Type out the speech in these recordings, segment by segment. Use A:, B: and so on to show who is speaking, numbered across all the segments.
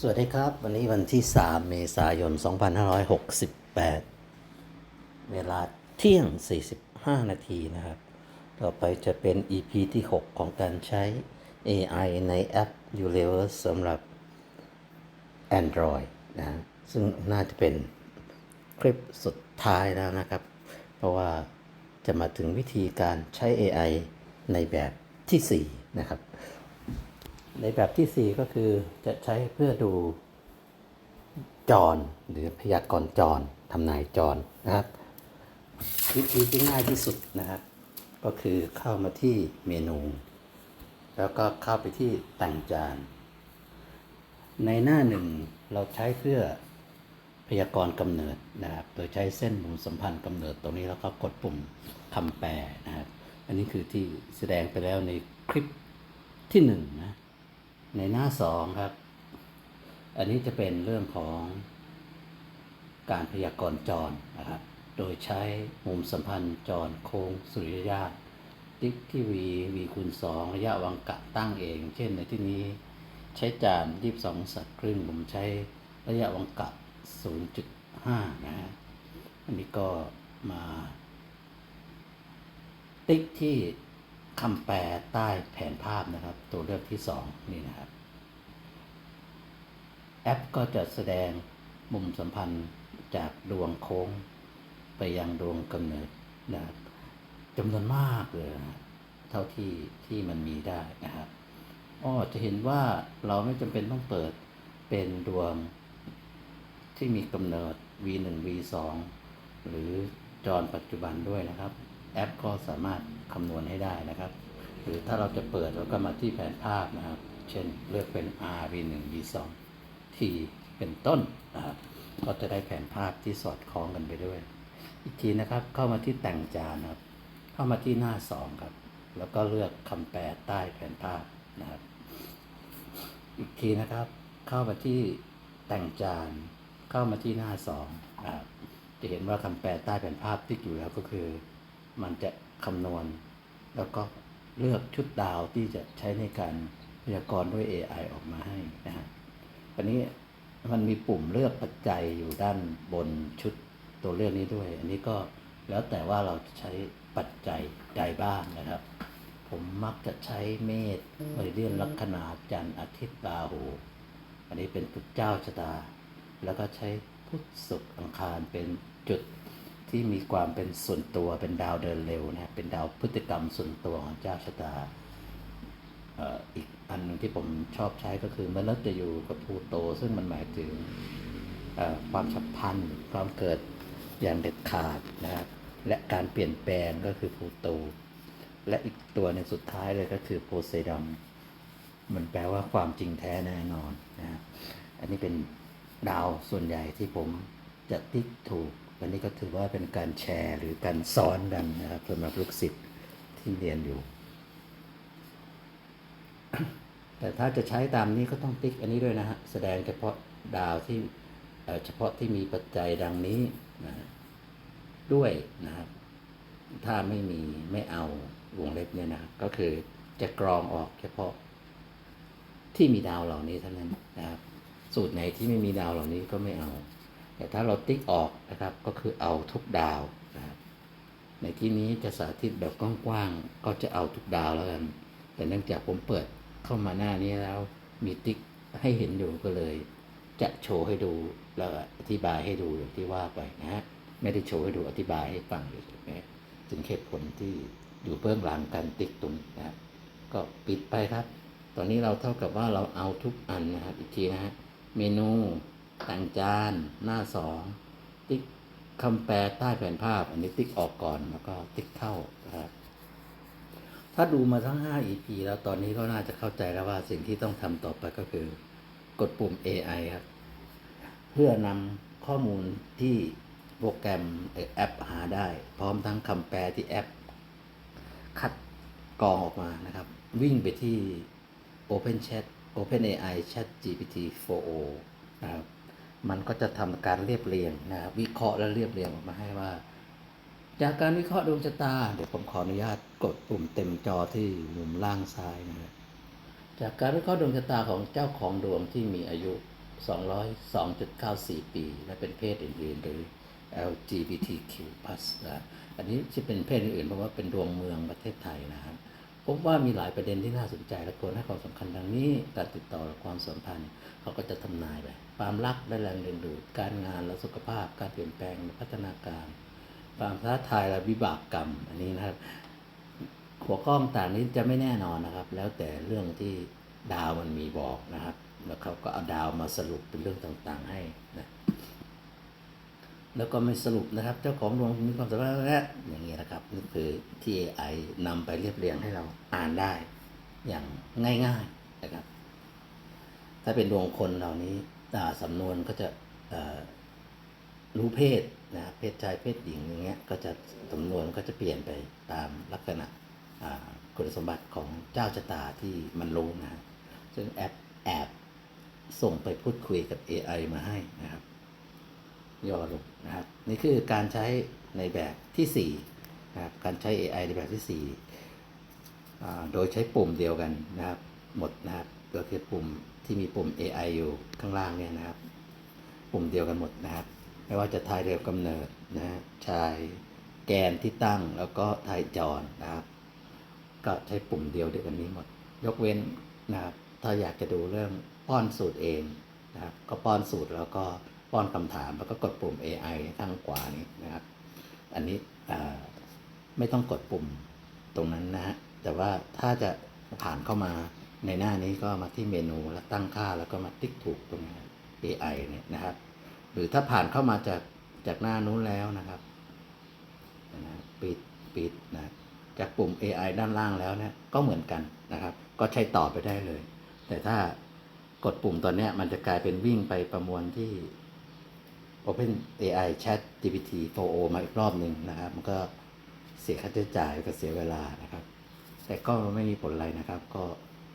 A: สวัสดีครับ วันนี้วันที่ 3 เมษายน 2568 เวลาเที่ยง 45 นาทีนะครับ ต่อไปจะเป็น EP ที่ 6 ของการใช้ AI ในแอป Universe สำหรับ Android นะ ซึ่งน่าจะเป็นคลิปสุดท้ายแล้วนะครับ เพราะว่าจะมาถึงวิธีการใช้ AI ในแบบที่ 4 นะครับ ในแบบที่ 4 ก็คือจะใช้เพื่อดูจรหรือพยากรณ์จรทำนายจรนะครับ วิธีที่ง่ายที่สุดนะครับ ก็คือเข้ามาที่เมนู แล้วก็เข้าไปที่แต่งจาน ในหน้าหนึ่งเราใช้เพื่อพยากรณ์กำเนิดนะครับ โดยใช้เส้นมุมสัมพันธ์กำเนิดตรงนี้แล้วก็กดปุ่มคำแปลนะครับ อันนี้คือที่แสดงไปแล้วในคลิปที่หนึ่งนะ ในหน้าสองครับ อันนี้จะเป็นเรื่องของการพยากรณ์จรนะครับ โดยใช้มุมสัมพันธ์จรโค้งสุริยญาตติ๊กที่ v v คูณ2ระยะวังกะตั้งเอง เช่นในที่นี้ใช้จาน22สัตว์ครึ่งผมใช้ระยะวังกะ0.5 นะฮะ อันนี้ก็มา ติ๊กที่ คำแปลใต้แผนภาพนะครับ ตัวเลือกที่สองนี่นะครับ แอปก็จะแสดงมุมสัมพันธ์จากดวงโค้ง ไปยังดวงกำเนิดนะครับจำนวนมากเลยนะเท่าที่ที่มันมีได้นะครับอ้อจะเห็นว่าเราไม่จำเป็นต้องเปิดเป็นดวงที่มีกำเนิด v1 v2 หรือจรปัจจุบันด้วยนะครับ แอปก็สามารถ คำนวณให้ได้นะครับ หรือถ้าเราจะเปิดเราก็มาที่แผนภาพนะครับ เช่นเลือกเป็น R v1 v2 T เป็นต้นนะครับก็จะได้แผนภาพที่สอดคล้องกันไปด้วย อีกทีนะครับเข้ามาที่แต่งจานครับ เข้ามาที่หน้า 2 ครับ แล้วก็เลือกคำแปลใต้แผนภาพนะครับ อีกทีนะครับเข้ามาที่แต่งจานเข้ามาที่หน้าสองนะครับจะเห็นว่าคำแปลใต้แผนภาพที่อยู่แล้วก็คือ มันจะ คำนวณ แล้วก็เลือกชุดดาวที่จะใช้ในการพยากรณ์ด้วย AI ออกมาให้นะฮะอันนี้มันมีปุ่มเลือกปัจจัยอยู่ด้านบนชุดตัวเลือกนี้ด้วย อันนี้ก็แล้วแต่ว่าเราจะใช้ปัจจัยใดบ้างนะครับ ผมมักจะใช้เมษเมริเดียนลัคนาจันทร์อาทิตย์ราหูอันนี้เป็นจุดเจ้าชะตา แล้วก็ใช้พุธศุกร์อังคารเป็นจุด ที่มีความเป็นส่วนตัวเป็นดาวเดินเร็วนะเป็นดาวพฤติกรรมส่วนตัวของเจ้าชะตาอีกอันหนึงที่ผมชอบใช้ก็คือมนุษย์จะอยู่กับพลูโต ซึ่งมันหมายถึงความฉับพลันความเกิดอย่างเด็ดขาดนะครับและการเปลี่ยนแปลงก็คือพลูโต และอีกตัวหนึงสุดท้ายเลยก็คือโพไซดอนมันแปลว่าความจริงแท้แน่นอนนะครับอันนี้เป็นดาวส่วนใหญ่ที่ผมจะติ๊กถูก อันนี้ก็ถือว่าเป็นการแชร์หรือการซ้อนกันนะครับสำหรับลูกศิษย์ที่เรียนอยู่ แต่ถ้าจะใช้ตามนี้ก็ต้องติ๊กอันนี้ด้วยนะฮะ แสดงเฉพาะดาวที่เอ่อเฉพาะที่มีปัจจัยดังนี้นะด้วยนะครับ ถ้าไม่มีไม่เอาวงเล็บเนี่ยนะก็คือจะกรองออกเฉพาะที่มีดาวเหล่านี้เท่านั้นนะครับ สูตรไหนที่ไม่มีดาวเหล่านี้ก็ไม่เอา แต่ถ้าเราติ๊กออกนะครับก็คือเอาทุกดาวนะครับในที่นี้จะสาธิตแบบกว้างๆก็จะเอาทุกดาวแล้วกัน แต่เนื่องจากผมเปิดเข้ามาหน้านี้แล้วมีติ๊กให้เห็นอยู่ก็เลย จะโชว์ให้ดูแล้วอธิบายให้ดูอย่างที่ว่าไปนะฮะไม่ได้โชว์ให้ดูอธิบายให้ฟังอยู่นะถึงเหตุผลที่อยู่เบื้องหลังการติ๊กตรงนะก็ปิดไปครับ ตอนนี้เราเท่ากับว่าเราเอาทุกอันนะครับอีกทีนะฮะเมนู แต่งจานหน้าสองติ๊กคำแปลใต้แผนภาพ อันนี้ติ๊กออกก่อนแล้วก็ติ๊กเข้านะครับ ถ้าดูมาทั้ง 5 EP แล้วตอนนี้ก็น่าจะเข้าใจแล้วว่าสิ่งที่ต้องทำต่อไปก็คือกดปุ่ม AI ครับ เพื่อนำข้อมูลที่โปรแกรมแอปหาได้ พร้อมทั้งคำแปลที่แอป คัดกรองออกมานะครับ วิ่งไปที่ Open Chat OpenAI Chat GPT 4o นะครับ มันก็จะทำการเรียบเรียงนะครับวิเคราะห์และเรียบเรียงออกมาให้ว่า จากการวิเคราะห์ดวงชะตา เดี๋ยวผมขออนุญาตกดปุ่มเต็มจอที่มุมล่างซ้ายนะครับจากการวิเคราะห์ดวงชะตาของเจ้าของดวงที่มีอายุ 202.94 ปี และเป็นเพศอื่น ๆ หรือ LGBTQ+ นะอันนี้จะเป็นเพศอื่นๆเพราะว่าเป็นดวงเมืองประเทศไทยนะครับ พบว่ามีหลายประเด็นที่น่าสนใจและควรให้ความสำคัญดังนี้ การติดต่อและความสัมพันธ์เขาก็จะทำนายไปความรักและแรงดึงดูด การงานและสุขภาพ การเปลี่ยนแปลงและพัฒนาการความท้าทายและวิบากกรรม อันนี้นะครับ หัวข้อต่างๆนี้จะไม่แน่นอนนะครับ แล้วแต่เรื่องที่ดาวมันมีบอกนะครับ แล้วเขาก็เอาดาวมาสรุปเป็นเรื่องต่างๆให้นะ แล้วก็ไม่สรุปนะครับ เจ้าของดวงมีความสามารถและอย่างนี้นะครับนี่คือที่ AI นำไปเรียบเรียงให้เราอ่านได้ อย่างง่ายๆนะครับ ถ้าเป็นดวงคนเหล่านี้าสำนวนก็จะรู้เพศนะเพศชายเพศหญิงอย่างเงี้ยก็จะสำนวนก็จะเปลี่ยนไปตามลักษณะคุณสมบัติของเจ้าชะตาที่มันรู้นะฮะซึ่งแอปแอบส่งไปพูดคุยกับ AI มาให้นะครับ ย่อลงนะครับนี่คือการใช้ในแบบที่4นะครับการใช้ AI ในแบบที่4อ่โดยใช้ปุ่มเดียวกันนะครับ หมดนะครับก็คือปุ่มที่มีปุ่ม AI อยู่ข้างล่างเนี่ยนะครับ ปุ่มเดียวกันหมดนะครับ ไม่ว่าจะทายเรือกำเนิดนะฮะชายแกนที่ตั้งแล้วก็ทายจรนะครับ ก็ใช้ปุ่มเดียวเดียวกันนี้หมด ยกเว้นนะครับถ้าอยากจะดูเรื่องป้อนสูตรเองนะครับก็ป้อนสูตรแล้วก็ ป้อนคำถามแล้วก็กดปุ่ม AI ข้างขวานี้นะครับ อันนี้ไม่ต้องกดปุ่มตรงนั้นนะฮะแต่ว่าถ้าจะผ่านเข้ามาในหน้านี้ก็มาที่เมนูแล้วตั้งค่าแล้วก็มาติ๊กถูกตรงนี้ AI เนี่ยนะครับ หรือถ้าผ่านเข้ามาจากจากหน้านู้นแล้วนะครับนะปิดปิดนะจากปุ่ม AI ด้านล่างแล้วเนี่ยก็เหมือนกันนะครับ ก็ใช้ต่อไปได้เลย แต่ถ้ากดปุ่มตอนนี้มันจะกลายเป็นวิ่งไปประมวลที่ Open AI Chat GPT 4o มาอีกรอบหนึ่งนะครับ มันก็เสียค่าใช้จ่ายก็เสียเวลานะครับ แต่ก็ไม่มีผลอะไรนะครับ ก็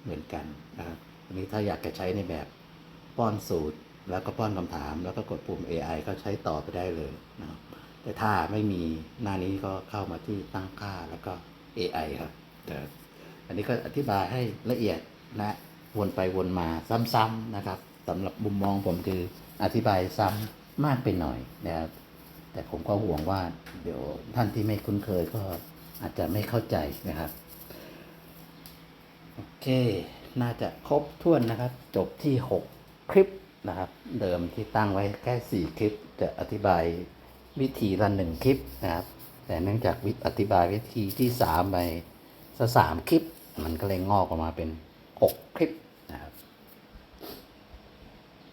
A: เหมือนกันนะครับอันนี้ถ้าอยากจะใช้ในแบบป้อนสูตรแล้วก็ป้อนคำถาม แล้วก็กดปุ่ม AI ก็ใช้ต่อไปได้เลยนะครับแต่ถ้าไม่มีหน้านี้ก็เข้ามาที่ตั้งค่าแล้วก็ AI ครับแต่อันนี้ก็อธิบายให้ละเอียดและวนไปวนมาซ้ำๆนะครับสำหรับมุมมองผมคืออธิบายซ้ำ มากไปหน่อยนะครับ แต่ผมก็ห่วงว่า เดี๋ยวท่านที่ไม่คุ้นเคยก็อาจจะไม่เข้าใจนะครับโอเค น่าจะครบถ้วนนะครับ จบที่ 6 คลิปนะครับ เดิมที่ตั้งไว้แค่ 4 คลิป จะอธิบายวิธีละหนึ่งคลิปนะครับ แต่เนื่องจากวิอธิบายวิธีที่ 3 ไปสักสามคลิป มันก็เลยงอกออกมาเป็น 6 คลิป